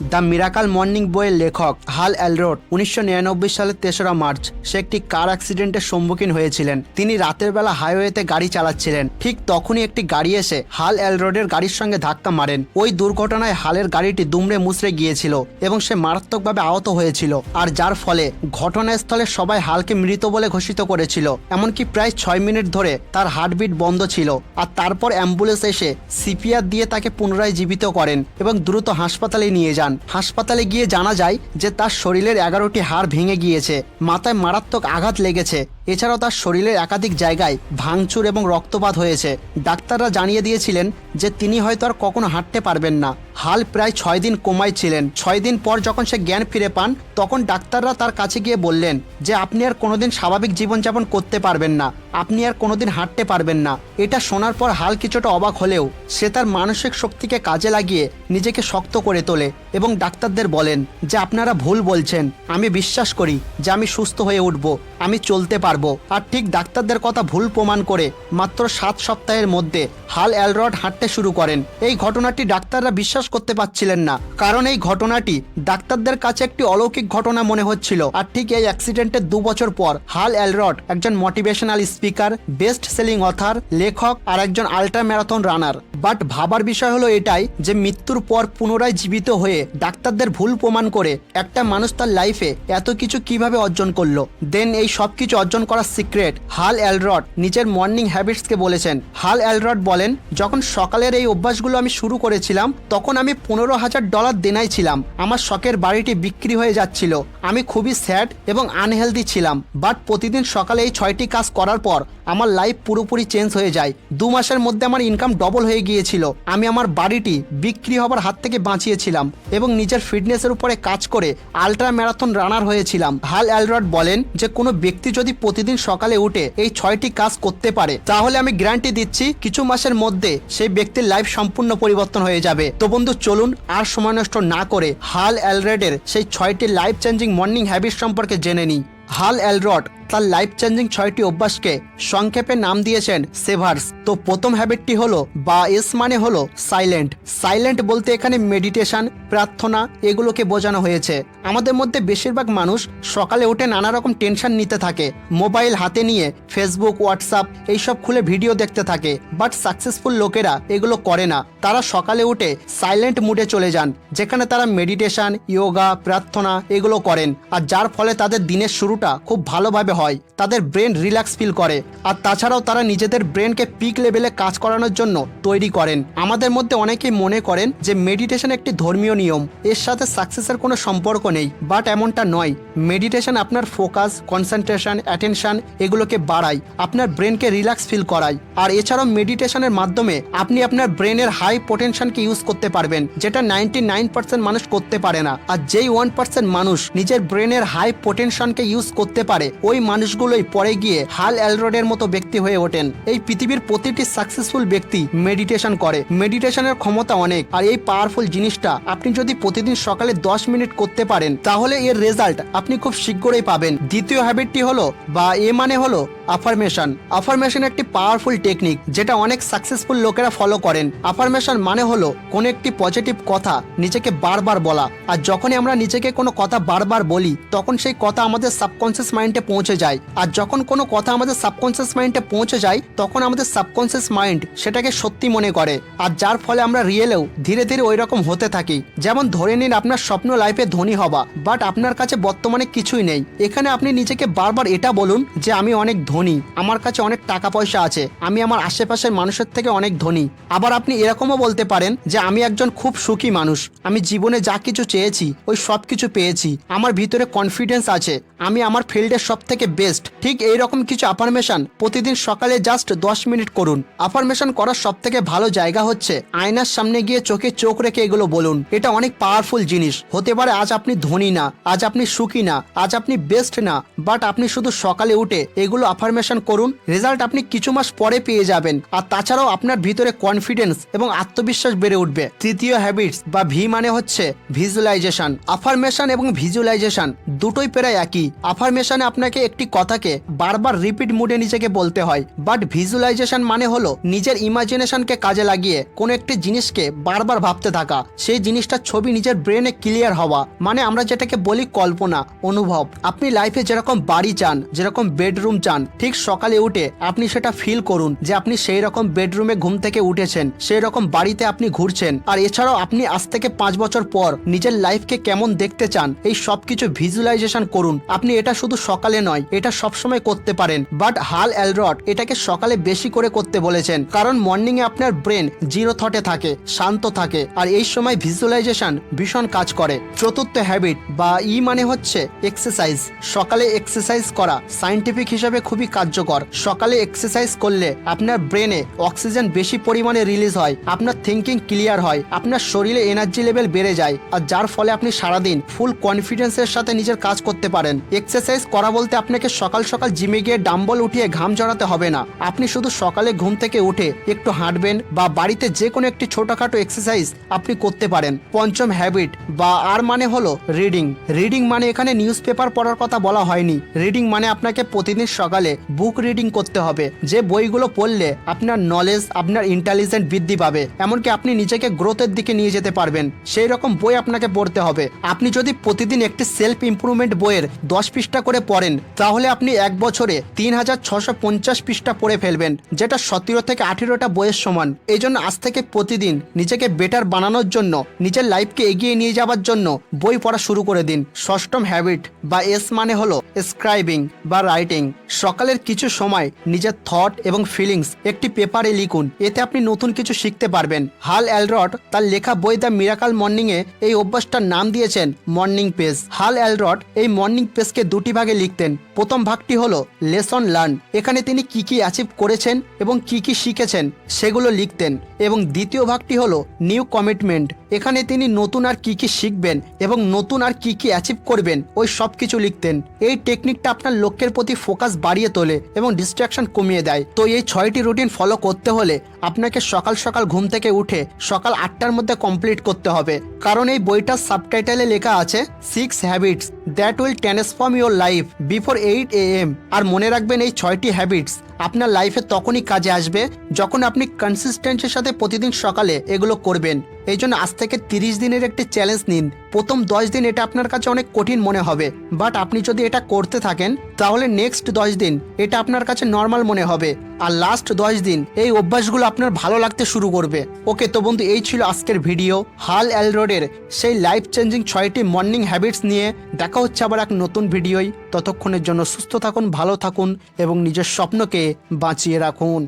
The miracle morning বইয়ের লেখক হাল অ্যালরোড উনিশশো নিরানব্বই সালের তেসরা মার্চ, সে একটি কার অ্যাক্সিডেন্টের সম্মুখীন হয়েছিলেন। তিনি রাতের বেলা হাইওয়েতে গাড়ি চালাচ্ছিলেন। ঠিক তখনই একটি গাড়ি এসে হাল অ্যালরোডের গাড়ির সঙ্গে ধাক্কা মারেন। ওই দুর্ঘটনায় হালের গাড়িটি দুমড়ে মুচড়ে গিয়েছিল এবং সে মারাত্মকভাবে আহত হয়েছিল। আর যার ফলে ঘটনাস্থলে সবাই হালকে মৃত বলে ঘোষিত করেছিল। এমনকি প্রায় ছয় মিনিট ধরে তার হার্টবিট বন্ধ ছিল। আর তারপর অ্যাম্বুলেন্স এসে সিপিআর দিয়ে তাকে পুনরায় জীবিত করেন এবং দ্রুত হাসপাতালে নিয়ে যান। হাসপাতালে গিয়ে জানা যায় যে তার শরীরের এগারোটি হাড় ভেঙে গিয়েছে। মাথায় মারাত্মক আঘাত লেগেছে। এছাড়াও তার শরীরের একাধিক জায়গায় ভাঙচুর এবং রক্তপাত হয়েছে। ডাক্তাররা জানিয়ে দিয়েছিলেন যে তিনি হয়তো আর কখনো হাঁটতে পারবেন না। হাল প্রায় ছয় দিন কোমায় ছিলেন। ছয় দিন পর যখন সে জ্ঞান ফিরে পান, তখন ডাক্তাররা তার কাছে গিয়ে বললেন যে, আপনি আর কোনোদিন স্বাভাবিক জীবনযাপন করতে পারবেন না। আপনি আর কোনোদিন হাঁটতে পারবেন না। এটা শোনার পর হাল কিছুটা অবাক হলেও সে তার মানসিক শক্তিকে কাজে লাগিয়ে নিজেকে শক্ত করে তোলে এবং ডাক্তারদের বলেন যে, আপনারা ভুল বলছেন। আমি বিশ্বাস করি যে, আমি সুস্থ হয়ে উঠব। আমি চলতে পারব। আর ঠিক ডাক্তারদের কথা ভুল প্রমাণ করে মাত্র সাত সপ্তাহের মধ্যে হাল অ্যালরড হাঁটতে শুরু করেন। এই ঘটনাটি ডাক্তাররা বিশ্বাস করতে পারছিলেন না, কারণ এই ঘটনাটি ডাক্তারদের কাছে একটি অলৌকিক ঘটনা মনে হচ্ছিল। আর ঠিক এই অ্যাক্সিডেন্টের দু বছর পর হাল অ্যালরড একজন motivational speaker, best selling author, লেখক আর একজন আল্ট্রা ম্যারাথন রানার। বাট ভাবার বিষয় হলো এটাই যে মৃত্যুর পর পুনরায় জীবিত হয়ে ডাক্তারদের ভুল প্রমাণ করে একটা মানুষ তার লাইফে এত কিছু কীভাবে অর্জন করল। দেন এই সব কিছু অর্জন করার সিক্রেট। হাল অ্যালরড নিজের মর্নিং হ্যাবিটসকে বলেছেন। হাল অ্যালরড বলেন, যখন সকালের এই অভ্যাসগুলো আমি শুরু করেছিলাম, তখন আমি পনেরো হাজার ডলার দেনাই ছিলাম। আমার শখের বাড়িটি বিক্রি হয়ে যাচ্ছিল। আমি খুবই স্যাড এবং আনহেলদি ছিলাম। বাট প্রতিদিন সকালে এই ছয়টি কাজ করার পর আমার লাইফ পুরোপুরি চেঞ্জ হয়ে যায়। দু মাসের মধ্যে আমার ইনকাম ডবল হয়ে গিয়েছিল। আমি আমার বাড়িটি বিক্রি হবার হাত থেকে বাঁচিয়েছিলাম এবং নিজের ফিটনেসের উপরে কাজ করে আলট্রা ম্যারাথন রানার হয়েছিলাম। হাল অ্যালরড বলেন যে, কোনো ব্যক্তি যদি প্রতিদিন সকালে উঠে এই ছয়টি কাজ করতে পারে। তাহলে আমি গ্যারান্টি দিচ্ছি, কিছু মাসের মধ্যে সেই ব্যক্তির লাইফ সম্পূর্ণ পরিবর্তন হয়ে যাবে। তো বন্ধু, চলুন আর সময় নষ্ট না করে হাল অ্যালরেডের সেই ছয়টি লাইফ চেঞ্জিং মর্নিং হ্যাবিট সম্পর্কে জেনে নিই। হাল অ্যালরড তার লাইফ চেঞ্জিং ছয়টি অভ্যাসকে সংক্ষেপে নাম দিয়েছেন সেভার্স তো প্রথম হ্যাবিটটি হলো বা এস মানে হলো সাইলেন্ট সাইলেন্ট বলতে এখানে মেডিটেশন প্রার্থনা, এগুলোকে বোঝানো হয়েছে। আমাদের মধ্যে বেশিরভাগ মানুষ সকালে উঠে নানা রকম টেনশন নিতে থাকে। মোবাইল হাতে নিয়ে ফেসবুক হোয়াটসঅ্যাপ এইসব খুলে ভিডিও দেখতে থাকে। বাট সাকসেসফুল লোকেরা এগুলো করে না। তারা সকালে উঠে সাইলেন্ট মুডে চলে যান, যেখানে তারা মেডিটেশন ইয়োগা প্রার্থনা এগুলো করেন। আর যার ফলে তাদের দিনের শুরুটা খুব ভালোভাবে হয়, তাদের ব্রেন রিল্যাক্স ফিল করে। আর তাছাড়াও তারা নিজেদের ব্রেনকে পিক লেভেলে কাজ করানোর জন্য তৈরি করেন। আমাদের মধ্যে অনেকেই মনে করেন যে মেডিটেশন একটি ধর্মীয় নিয়ম। এর সাথে সাকসেসের কোনো সম্পর্ক নেই, বাট এমনটা নয়। মেডিটেশন আপনার ফোকাস, কনসেন্ট্রেশন, অ্যাটেনশন এগুলোকে বাড়ায়, আপনার ব্রেনকে রিল্যাক্স ফিল করায়। আর এছাড়াও মেডিটেশনের মাধ্যমে আপনি আপনার ব্রেনের হাই পোটেনশনকে ইউজ করতে পারবেন, যেটা নাইনটি নাইন পার্সেন্ট মানুষ করতে পারে না। আর যেই ওয়ান পার্সেন্ট মানুষ নিজের ব্রেনের হাই পোটেনশনকে ইউজ করতে পারে, ওই মানুষগুলোই পরে গিয়ে হাল অ্যালরোডের মতো ব্যক্তি হয়ে ওঠেন। এই পৃথিবীর প্রতিটি সাকসেসফুল ব্যক্তি মেডিটেশন করে। মেডিটেশনের ক্ষমতা অনেক। আর এই পাওয়ারফুল জিনিসটা আপনি যদি প্রতিদিন সকালে দশ মিনিট করতে পারেন, তাহলে এর রেজাল্ট আপনি খুব শীঘ্রই পাবেন। দ্বিতীয় হ্যাবিটটি হলো বা এ মানে হলো আফার্মেশন আফার্মেশন একটি পাওয়ারফুল টেকনিক যেটা অনেক সাকসেসফুল লোকেরা ফলো করেন। আফার্মেশন মানে হলো কোনো একটি পজিটিভ কথা নিজেকে বারবার বলা। আর যখনই আমরা নিজেকে কোনো কথা বারবার বলি, তখন সেই কথা আমাদের সাবকনসিয়াস মাইন্ডে পৌঁছে যায়। আর যখন কোনো কথা আমাদের সাবকনসিয়াস মাইন্ডে পৌঁছে যায়, তখন আমাদের সাবকনসিয়াস মাইন্ড সেটাকে সত্যি মনে করে। আর যার ফলে আমরা রিয়েলেও ধীরে ধীরে ওই রকম হতে থাকি। যেমন ধরে নিন আপনার স্বপ্ন লাইফে ধনী হবা বাট আপনার কাছে বর্তমানে কিছুই নেই। এখানে আপনি নিজেকে বারবার এটা বলুন যে, আমি অনেক ধনী, আমার কাছে অনেক টাকা পয়সা আছে, আমি আমার আশেপাশের মানুষের থেকে অনেক ধনী। আবার আপনি এরকমও বলতে পারেন যে, আমি একজন খুব সুখী মানুষ, আমি জীবনে যা কিছু চেয়েছি, ওই সব কিছু পেয়েছি, আমার ভিতরে কনফিডেন্স আছে আমি আমার ফিল্ডের সব থেকে বেস্ট। ঠিক এই রকম কিছু আফার্মেশন প্রতিদিন সকালে জাস্ট দশ মিনিট করুন। আফার্মেশন করার সব থেকে ভালো জায়গা হচ্ছে আয়নার সামনে গিয়ে চোখে চোখ রেখে এগুলো বলুন। এটা অনেক পাওয়ারফুল জিনিস। হতে পারে আজ আপনি ধনী না, আজ আপনি সুখী না, আজ আপনি বেস্ট না বাট আপনি শুধু সকালে উঠে এগুলো আফার্মেশন করুন রেজাল্ট আপনি কিছু মাস পরে পেয়ে যাবেন। আর তাছাড়াও আপনার ভিতরে কনফিডেন্স এবং আত্মবিশ্বাস বেড়ে উঠবে। তৃতীয় হ্যাবিটস বা ভি মানে হচ্ছে ভিজুয়ালাইজেশন আফার্মেশন এবং ভিজুয়ালাইজেশন দুটোই প্রায় একই। আফার্মেশনে আপনাকে একটি কথাকে বারবার রিপিট মুডে নিজেকে বলতে হয়। বাট ভিজুয়ালাইজেশন মানে হলো নিজের ইমাজিনেশনকে কাজে লাগিয়ে কোনো একটি জিনিসকে বারবার ভাবতে থাকা। সেই জিনিসটার ছবি নিজের ব্রেনে ক্লিয়ার হওয়া। মানে আমরা যেটাকে বলি কল্পনা, অনুভব। আপনি লাইফে যেরকম বাড়ি চান, যেরকম বেডরুম চান, ঠিক সকালে উঠে আপনি সেটা ফিল করুন যে আপনি সেই রকম বেডরুমে ঘুম থেকে উঠেছেন সেই রকম বাড়িতে আপনি ঘুরছেন। আর এছাড়াও আপনি আজ থেকে পাঁচ বছর পর নিজের লাইফকে কেমন দেখতে চান, এই সব কিছু ভিজুয়ালাইজেশন করুন। আপনি এটা শুধু সকালে নয়, এটা সবসময় করতে পারেন। বাট হাল অ্যালরট এটাকে সকালে বেশি করে করতে বলেছেন। কারণ মর্নিং এ আপনার ব্রেন জিরো থটে থাকে, শান্ত থাকে, আর এই সময় ভিজুয়ালাইজেশন ভীষণ কাজ করে। চতুর্থ হ্যাবিট বা ই মানে হচ্ছে এক্সারসাইজ। সকালে এক্সারসাইজ করা সাইন্টিফিক হিসাবে খুবই কার্যকর। সকালে এক্সারসাইজ করলে আপনার ব্রেনে অক্সিজেন বেশি পরিমাণে রিলিজ হয়, আপনার থিঙ্কিং ক্লিয়ার হয়, আপনার শরীরে এনার্জি লেভেল বেড়ে যায়, আর যার ফলে আপনি সারাদিন ফুল কনফিডেন্সের সাথে নিজের কাজ করতে পারেন। এক্সারসাইজ করা বলতে আপনাকে সকাল সকাল জিমে গিয়ে ডাম্বল উঠিয়ে ঘাম জড়াতে হবে না। আপনি শুধু সকালে ঘুম থেকে উঠে একটু হাঁটবেন বা বাড়িতে যে কোনো একটি ছোটখাটো এক্সারসাইজ আপনি করতে পারেন। পঞ্চম হ্যাবিট বা আর মানে হলো রিডিং রিডিং মানে এখানে নিউজ পেপার পড়ার কথা বলা হয়নি। রিডিং মানে আপনাকে প্রতিদিন সকালে বুক রিডিং করতে হবে। যে বইগুলো পড়লে আপনার নলেজ আপনার ইন্টেলিজেন্ট বৃদ্ধি পাবে। এমনকি আপনি নিজেকে গ্রোথের দিকে নিয়ে যেতে পারবেন। সেই রকম বই আপনাকে পড়তে হবে। আপনি যদি প্রতিদিন একটি সেলফ ইমপ্রুভমেন্ট বইয়ের দশ পৃষ্ঠা করে পড়েন, তাহলে আপনি এক বছরে তিন হাজার ছশো পঞ্চাশ পৃষ্ঠা পড়ে ফেলবেন, যেটা সতেরো থেকে আঠেরোটা বইয়ের সমান। এই জন্য আজ থেকে প্রতিদিন নিজেকে বেটার বানানোর জন্য, নিজের লাইফকে এগিয়ে নিয়ে যাওয়ার জন্য বই পড়া শুরু করে দিন। ষষ্ঠম হ্যাবিট বা এস মানে হলো স্ক্রাইবিং বা রাইটিং সকালের কিছু সময় নিজের থট এবং ফিলিংস একটি পেপারে লিখুন, এতে আপনি নতুন কিছু শিখতে পারবেন। হাল অ্যালরট তার লেখা বই দ্য মিরাকাল মর্নিং এ এই অভ্যাসটার নাম দিয়েছেন মর্নিং পেজ। হাল অ্যালরট এই মর্নিং পেজকে দুটি ভাগে লিখতেন। প্রথম ভাগটি হলো লেসন লার্ন, এখানে তিনি কি কি অ্যাচিভ করেছেন এবং কি কি শিখেছেন সেগুলো লিখতেন। এবং দ্বিতীয় ভাগটি হলো নিউ কমিটমেন্ট, এখানে তিনি নতুন আর কি কি শিখবেন এবং নতুন আর কি কি অ্যাচিভ করবেন, ওই সব কিছু লিখতেন। এই টেকনিকটা আপনার লক্ষ্যের প্রতি ফোকাস বাড়িয়ে তোলে এবং ডিস্ট্রাকশন কমিয়ে দেয়। তো এই ছয়টি রুটিন ফলো করতে হলে আপনাকে সকাল সকাল ঘুম থেকে উঠে সকাল আটটার মধ্যে কমপ্লিট করতে হবে। কারণ এই বইটার সাবটাইটেলে লেখা আছে six habits that will transform your life before eight A M আর মনে রাখবেন এই ছয়টি হ্যাবিটস আপনার লাইফে তখনই কাজে আসবে যখন আপনি কনসিস্টেন্সির সাথে প্রতিদিন সকালে এগুলো করবেন। এই জন্য আজ থেকে তিরিশ দিনের একটি চ্যালেঞ্জ নিন। প্রথম দশ দিন এটা আপনার কাছে অনেক কঠিন মনে হবে বাট আপনি যদি এটা করতে থাকেন, তাহলে নেক্সট দশ দিন এটা আপনার কাছে নর্মাল মনে হবে। আর লাস্ট দশ দিন এই অভ্যাসগুলো আপনার ভালো লাগতে শুরু করবে। ওকে, তো বন্ধু, এই ছিল আজকের ভিডিও হাল অ্যালরোডের সেই লাইফ চেঞ্জিং ছয়টি মর্নিং হ্যাবিটস নিয়ে দেখা হচ্ছে আবার এক নতুন ভিডিওই ততক্ষণের জন্য সুস্থ থাকুন, ভালো থাকুন এবং নিজের স্বপ্নকে বাঁচিয়ে রাখুন।